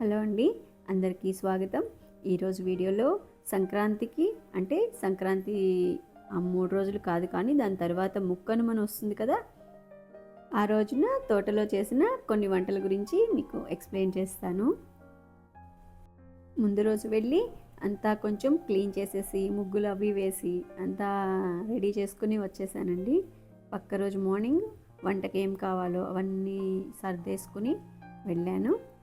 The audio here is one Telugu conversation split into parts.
హలో అండి అందరికీ స్వాగతం. ఈరోజు వీడియోలో సంక్రాంతికి అంటే సంక్రాంతి ఆ మూడు రోజులు కాదు కానీ దాని తర్వాత ముక్కనుమని వస్తుంది కదా? ఆ రోజున తోటలో చేసిన కొన్ని వంటల గురించి మీకు ఎక్స్ప్లెయిన్ చేస్తాను. ముందు రోజు వెళ్ళి అంతా కొంచెం క్లీన్ చేసేసి ముగ్గులు అవి వేసి అంతా రెడీ చేసుకుని వచ్చేసానండి. పక్క రోజు మార్నింగ్ వంటకి ఏం కావాలో అవన్నీ సర్దేసుకుని వెళ్ళాను.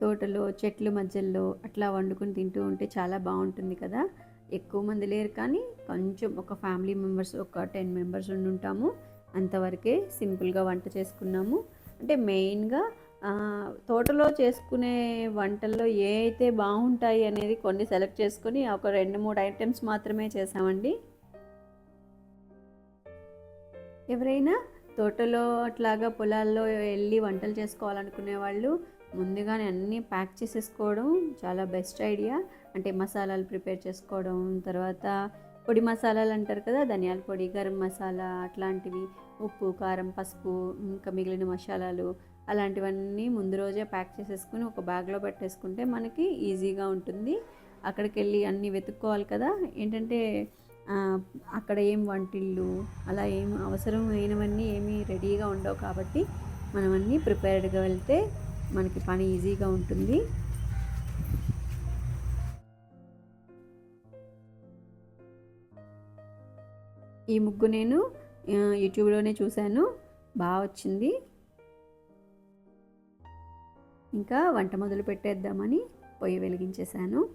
తోటలో చెట్ల మధ్యలో అట్లా వండుకుని తింటూ ఉంటే చాలా బాగుంటుంది కదా. ఎక్కువ మంది లేరు కానీ కొంచెం ఒక ఫ్యామిలీ మెంబర్స్ ఒక టెన్ మెంబర్స్ ఉండి ఉంటాము. అంతవరకే సింపుల్గా వంట చేసుకున్నాము. అంటే మెయిన్గా తోటలో చేసుకునే వంటల్లో ఏ అయితే బాగుంటాయి అనేది కొన్ని సెలెక్ట్ చేసుకుని ఒక రెండు మూడు ఐటమ్స్ మాత్రమే చేసామండి. ఎవరైనా తోటలో అట్లాగా పొలాల్లో వెళ్ళి వంటలు చేసుకోవాలనుకునే వాళ్ళు ముందుగానే అన్నీ ప్యాక్ చేసేసుకోవడం చాలా బెస్ట్ ఐడియా. అంటే మసాలాలు ప్రిపేర్ చేసుకోవడం తర్వాత పొడి మసాలాలు అంటారు కదా ధనియాల పొడి గరం మసాలా అట్లాంటివి ఉప్పు కారం పసుపు ఇంకా మిగిలిన మసాలాలు అలాంటివన్నీ ముందు రోజే ప్యాక్ చేసేసుకుని ఒక బ్యాగ్లో పెట్టేసుకుంటే మనకి ఈజీగా ఉంటుంది. అక్కడికి వెళ్ళి అన్నీ వెతుక్కోవాలి కదా. ఏంటంటే అక్కడ ఏం వంటిళ్ళు అలా ఏం అవసరమైనవన్నీ ఏమీ రెడీగా ఉండవు కాబట్టి మనం అన్నీ ప్రిపేర్డ్గా వెళ్తే మనకి పని ఈజీగా ఉంటుంది. ఈ ముగ్గు నేను యూట్యూబ్లోనే చూశాను. బాగా వచ్చింది. ఇంకా వంట మొదలు పెట్టేద్దామని పొయ్యి వెలిగించేశాను.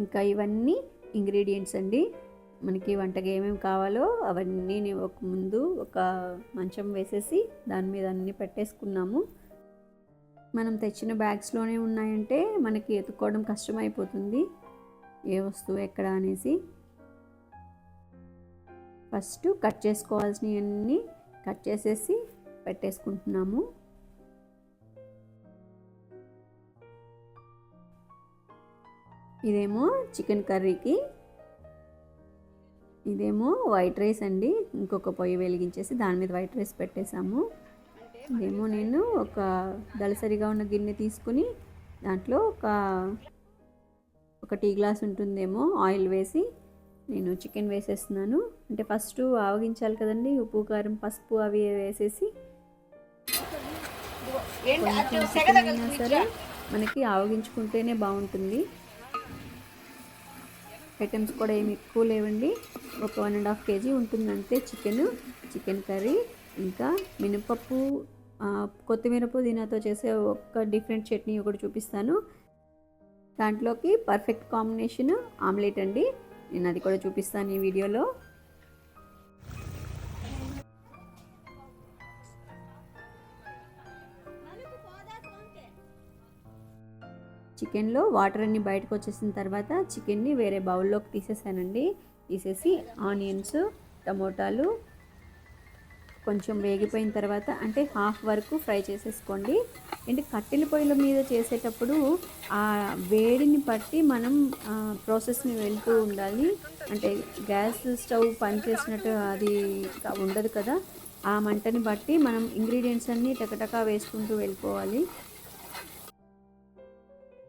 ఇంకా ఇవన్నీ ఇంగ్రీడియంట్స్ అండి. మనకి వంటకి ఏమేమి కావాలో అవన్నీ ఒక ముందు ఒక మంచం వేసేసి దాని మీద అన్నీ పెట్టేసుకున్నాము. మనం తెచ్చిన బ్యాగ్స్లోనే ఉన్నాయంటే మనకి ఎత్తుక్కోవడం కష్టమైపోతుంది. ఏ వస్తువు ఎక్కడ అనేసి. ఫస్ట్ కట్ చేసుకోవాల్సినవన్నీ కట్ చేసేసి పెట్టేసుకుంటున్నాము. ఇదేమో చికెన్ కర్రీకి ఇదేమో వైట్ రైస్ అండి. ఇంకొక పొయ్యి వెలిగించేసి దాని మీద వైట్ రైస్ పెట్టేశాము. ఇదేమో నేను ఒక దళసరిగా ఉన్న గిన్నె తీసుకుని దాంట్లో ఒక ఒక టీ గ్లాస్ ఉంటుందేమో ఆయిల్ వేసి నేను చికెన్ వేసేస్తున్నాను. అంటే ఫస్ట్ ఆవగించాలి కదండి ఉప్పు కారం పసుపు అవి వేసేసి కొంచెం చికెన్ అయినా సరే మనకి ఆవగించుకుంటేనే బాగుంటుంది. ఐటమ్స్ కూడా ఏమి ఎక్కువ లేవండి. ఒక వన్ అండ్ హాఫ్ కేజీ ఉంటుంది అంతే. చికెన్ చికెన్ కర్రీ ఇంకా మినపప్పు కొత్తిమీర పుదీనాతో చేసే ఒక డిఫరెంట్ చట్నీ ఒకటి చూపిస్తాను. దాంట్లోకి పర్ఫెక్ట్ కాంబినేషన్ ఆమ్లెట్ అండి. నేను అది కూడా చూపిస్తాను ఈ వీడియోలో. చికెన్లో వాటర్ అన్ని బయటకు వచ్చేసిన తర్వాత చికెన్ని వేరే బౌల్లోకి తీసేసానండి. తీసేసి ఆనియన్స్ టమోటాలు కొంచెం వేగిపోయిన తర్వాత అంటే హాఫ్ వరకు ఫ్రై చేసేసుకోండి. అంటే కట్టెల పొయ్యిల మీద చేసేటప్పుడు ఆ వేడిని బట్టి మనం ప్రాసెస్ని వెళ్తూ ఉండాలి. అంటే గ్యాస్ స్టవ్ పనిచేసినట్టు అది ఉండదు కదా. ఆ మంటని బట్టి మనం ఇంగ్రీడియంట్స్ అన్నీ టకటకా వేసుకుంటూ వెళ్ళిపోవాలి.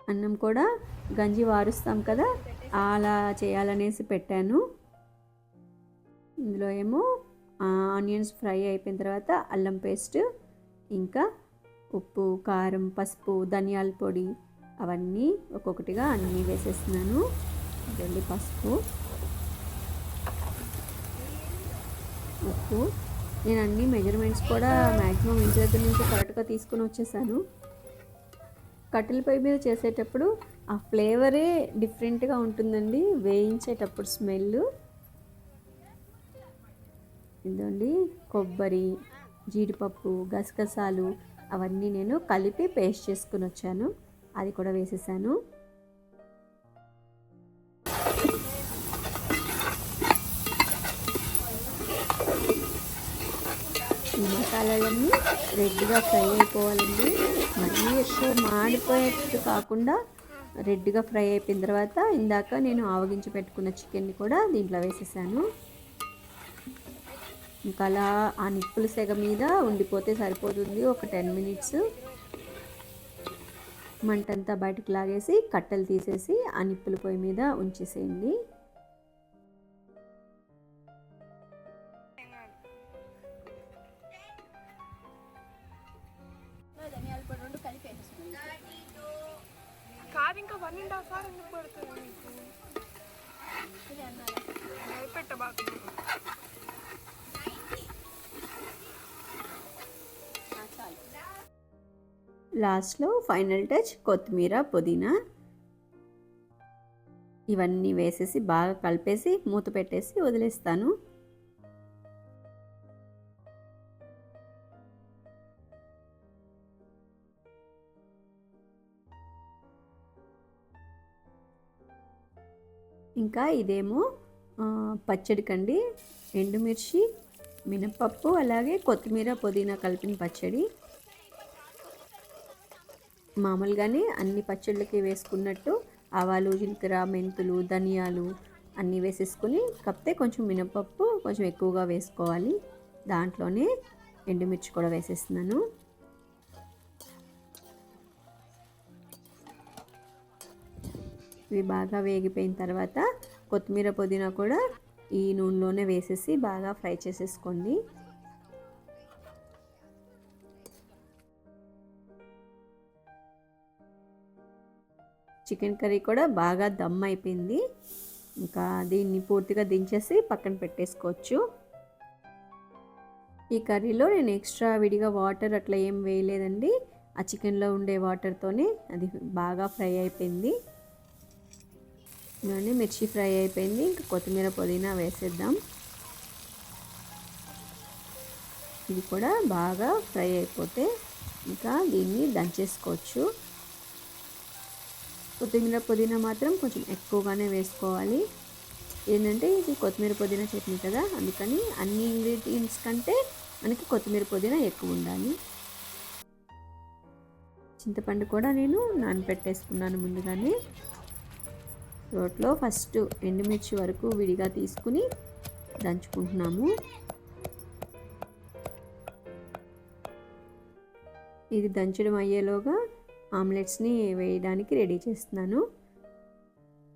అన్నం కూడా గంజి వారుస్తాం కదా అలా చేయాలనేసి పెట్టాను. ఇందులో ఏమో ఆనియన్స్ ఫ్రై అయిపోయిన తర్వాత అల్లం పేస్ట్ ఇంకా ఉప్పు కారం పసుపు ధనియాల పొడి అవన్నీ ఒక్కొక్కటిగా అన్నీ వేసేస్తున్నాను. వెళ్ళి పసుపు. ఉప్పు. నేను అన్ని మెజర్మెంట్స్ కూడా మ్యాక్సిమం ఇంటి దగ్గర నుంచి కరెక్ట్గా తీసుకుని వచ్చేసాను. కట్టెల పొయ్యి మీద చేసేటప్పుడు ఆ ఫ్లేవరే డిఫరెంట్గా ఉంటుందండి. వేయించేటప్పుడు స్మెల్ ఇదండి కొబ్బరి జీడిపప్పు గసగసాలు అవన్నీ నేను కలిపి పేస్ట్ చేసుకుని వచ్చాను. అది కూడా వేసేసాను. మసాలాలన్నీ రెడ్గా ఫ్రై అయిపోవాలండి. మరీ ఎక్కువ మాడిపోయేట్టు కాకుండా రెడ్గా ఫ్రై అయిపోయిన తర్వాత ఇందాక నేను ఆవగించి పెట్టుకున్న చికెన్ని కూడా దీంట్లో వేసేసాను. ఇంకా అలా ఆ నిప్పుల సెగ మీద ఉండిపోతే సరిపోతుంది ఒక టెన్ మినిట్స్. మంటంతా బయటికి లాగేసి కట్టెలు తీసేసి ఆ నిప్పుల పొయ్యి మీద ఉంచేసేయండి. కాదు ఇంకా వన్ అండ్ హాఫ్ అవర్ ఎందుకు పడుతుంది మీకు? భయపెట్టబాకు లాస్ట్లో ఫైనల్ టచ్ కొత్తిమీర పుదీనా. ఇవన్నీ వేసేసి బాగా కలిపేసి మూత పెట్టేసి వదిలేస్తాను. ఇంకా ఇదేమో పచ్చడి పచ్చడికండి ఎండుమిర్చి మినపప్పు అలాగే కొత్తిమీర పుదీనా కలిపిన పచ్చడి. మామూలుగానే అన్ని పచ్చళ్ళకి వేసుకున్నట్టు ఆవాలు జీలకర్ర మెంతులు ధనియాలు అన్నీ వేసేసుకుని కప్తే కొంచెం మినపప్పు కొంచెం ఎక్కువగా వేసుకోవాలి. దాంట్లోనే ఎండుమిర్చి కూడా వేసేస్తున్నాను. ఇవి బాగా వేగిపోయిన తర్వాత కొత్తిమీర పుదీనా కూడా ఈ నూనెలోనే వేసేసి బాగా ఫ్రై చేసేసుకోండి. చికెన్ కర్రీ కూడా బాగా దమ్ అయిపోయింది. ఇంకా దీన్ని పూర్తిగా దించేసి పక్కన పెట్టేసుకోవచ్చు. ఈ కర్రీలో నేను ఎక్స్ట్రా విడిగా వాటర్ అట్లా ఏం వేయలేదండి. ఆ చికెన్లో ఉండే వాటర్తోనే అది బాగా ఫ్రై అయిపోయింది. ఇవన్నీ మిర్చి ఫ్రై అయిపోయింది. ఇంకా కొత్తిమీర పుదీనా వేసేద్దాం. ఇది కూడా బాగా ఫ్రై అయిపోతే ఇంకా దీన్ని దంచేసుకోవచ్చు కొత్తిమీర పుదీనా మాత్రం కొంచెం ఎక్కువగానే వేసుకోవాలి. ఏంటంటే ఇది కొత్తిమీర పుదీనా చట్నీ కదా. అందుకని అన్ని ఇంగ్రీడియంట్స్ కంటే మనకి కొత్తిమీర పుదీనా ఎక్కువ ఉండాలి. చింతపండు కూడా నేను నానబెట్టేసుకున్నాను ముందుగానే. రోట్లో ఫస్ట్ ఎండుమిర్చి వరకు విడిగా తీసుకుని దంచుకుంటున్నాము. ఇది దంచడం అయ్యేలోగా ఆమ్లెట్స్ని వేయడానికి రెడీ చేస్తున్నాను.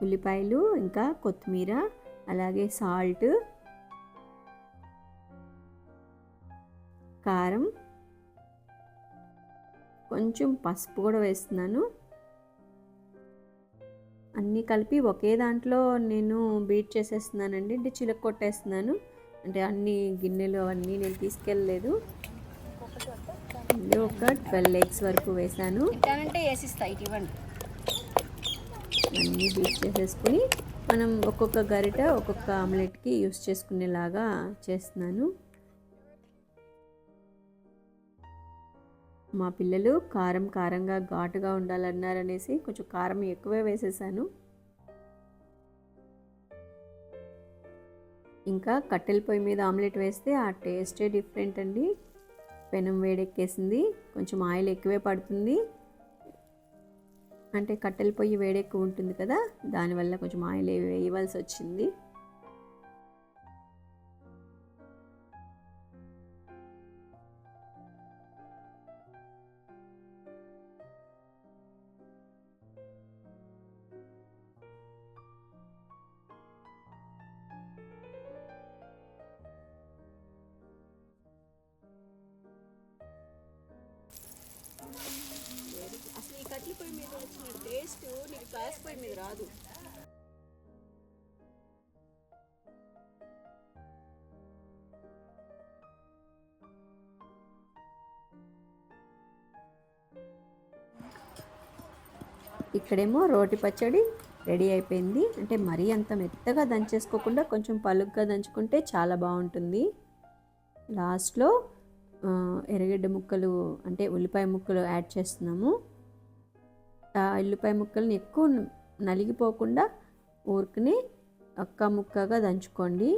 ఉల్లిపాయలు ఇంకా కొత్తిమీర అలాగే సాల్ట్ కారం కొంచెం పసుపు కూడా వేస్తున్నాను. అన్నీ కలిపి ఒకే దాంట్లో నేను బీట్ చేసేస్తున్నానండి. అంటే చిలక కొట్టేస్తున్నాను. అంటే అన్ని గిన్నెలు అవన్నీ నేను తీసుకెళ్ళలేదు. ఒక ట్వెల్వ్ ఎగ్స్ వరకు వేసాను అన్నీ బీట్ చేసేసుకుని మనం ఒక్కొక్క గరిట ఒక్కొక్క ఆమ్లెట్కి యూస్ చేసుకునేలాగా చేస్తున్నాను. మా పిల్లలు కారం కారంగా ఘాటుగా ఉండాలన్నారనేసి కొంచెం కారం ఎక్కువే వేసేసాను. ఇంకా కట్టెల పొయ్యి మీద ఆమ్లెట్ వేస్తే ఆ టేస్టే డిఫరెంట్ అండి. పెనం వేడెక్కేసింది కొంచెం ఆయిల్ ఎక్కువే పడుతుంది. అంటే కట్టెల పొయ్యి వేడెక్కువ ఉంటుంది కదా దానివల్ల కొంచెం ఆయిల్ వేయవలసి వచ్చింది. నీకు మీద రాదు. ఇక్కడేమో రోటి పచ్చడి రెడీ అయిపోయింది. అంటే మరీ అంత మెత్తగా దంచేసుకోకుండా కొంచెం పలుగ్గా దంచుకుంటే చాలా బాగుంటుంది. లాస్ట్లో ఎర్రగడ్డ ముక్కలు అంటే ఉల్లిపాయ ముక్కలు యాడ్ చేస్తున్నాము. ఆ ఉల్లిపాయ ముక్కల్ని ఎక్కువ నలిగిపోకుండా ఊరికనే అక్క ముక్కగా దంచుకోండి.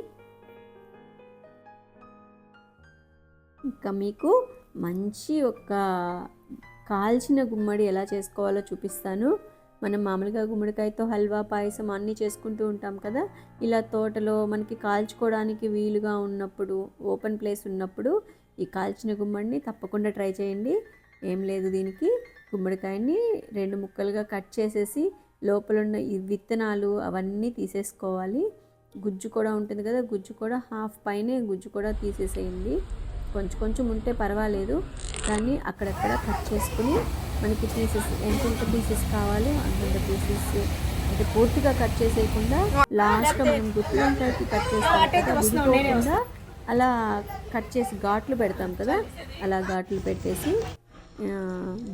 ఇంకా మీకు మంచి ఒక కాల్చిన గుమ్మడి ఎలా చేసుకోవాలో చూపిస్తాను. మనం మామూలుగా గుమ్మడికాయతో హల్వా పాయసం అన్నీ చేసుకుంటూ ఉంటాం కదా. ఇలా తోటలో మనకి కాల్చుకోవడానికి వీలుగా ఉన్నప్పుడు ఓపెన్ ప్లేస్ ఉన్నప్పుడు ఈ కాల్చిన గుమ్మడిని తప్పకుండా ట్రై చేయండి. ఏం లేదు దీనికి. గుమ్మడికాయని రెండు ముక్కలుగా కట్ చేసేసి లోపల ఉన్న ఈ విత్తనాలు అవన్నీ తీసేసుకోవాలి. గుజ్జు కూడా ఉంటుంది కదా గుజ్జు కూడా హాఫ్ పైనే గుజ్జు కూడా తీసేసేయండి. కొంచెం కొంచెం ఉంటే పర్వాలేదు దాన్ని అక్కడక్కడ కట్ చేసుకుని మనకి పీసెస్ ఎంతెంత పీసెస్ కావాలో అంతంత పీసెస్ అంటే పూర్తిగా కట్ చేసేయకుండా లాస్ట్లో మనం గుత్తి వంకాయకి కట్ చేస్తాం కదా విడిపోకుండా అలా కట్ చేసి ఘాట్లు పెడతాం కదా అలా ఘాట్లు పెట్టేసి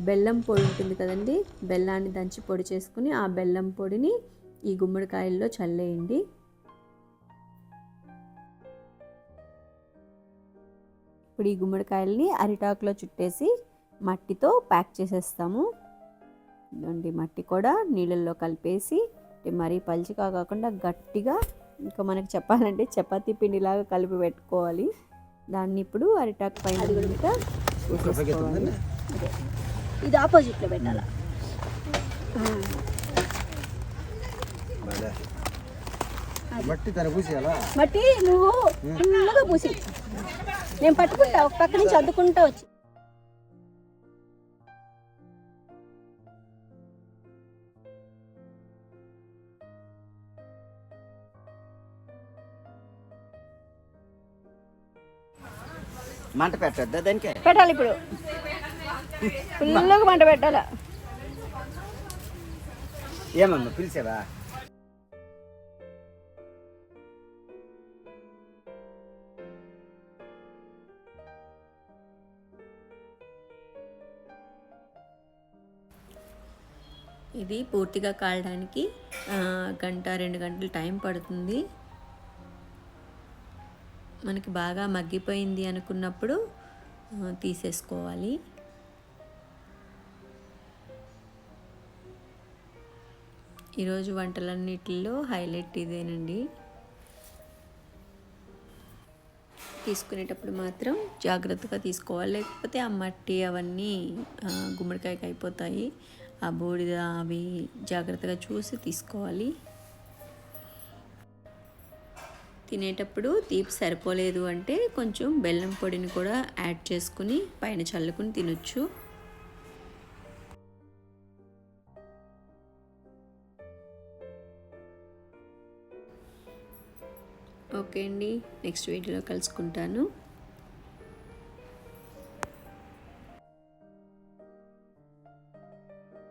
బెల్లం పొడి ఉంటుంది కదండి బెల్లాన్ని దంచి పొడి చేసుకుని ఆ బెల్లం పొడిని ఈ గుమ్మడికాయల్లో చల్లేయండి. ఇప్పుడు ఈ గుమ్మడికాయల్ని అరిటాకులో చుట్టేసి మట్టితో ప్యాక్ చేసేస్తాము. ఇదండి మట్టి కూడా నీళ్ళల్లో కలిపేసి మరీ పలుచగా కాకుండా గట్టిగా ఇంకా మనకి చెప్పాలంటే చపాతీ పిండిలాగా కలిపి పెట్టుకోవాలి. దాన్ని ఇప్పుడు అరిటాకు పైన వేసేసుకోవాలి. ఇది ఆపోజిట్లో పెట్టాలా? మట్టి తన పూసేయాలా? మట్టి నువ్వు ఫుల్గా పూసి నేను పట్టుకుంటా ఒక పక్క నుంచి అద్దుకుంటా వచ్చి. మంట పెట్టద్దా దానికి? పెట్టాలి ఇప్పుడు. ఫుల్గా మంట పెట్టాలా? ఏమమ్మా పిలిచావా? ఇది పూర్తిగా కాలడానికి గంట రెండు గంటలు టైం పడుతుంది. మనకి బాగా మగ్గిపోయింది అనుకున్నప్పుడు తీసేసుకోవాలి. ఈరోజు వంటలన్నిటిలో హైలైట్ ఇదేనండి. తీసుకునేటప్పుడు మాత్రం జాగ్రత్తగా తీసుకోవాలి. లేకపోతే ఆ మట్టి అవన్నీ గుమ్మడికాయకి అయిపోతాయి. ఆ బూడిద అవి జాగ్రత్తగా చూసి తీసుకోవాలి. తినేటప్పుడు తీపి సరిపోలేదు అంటే కొంచెం బెల్లం పొడిని కూడా యాడ్ చేసుకుని పైన చల్లుకుని తినొచ్చు. ఓకే అండి నెక్స్ట్ వీడియోలో కలుసుకుంటాను.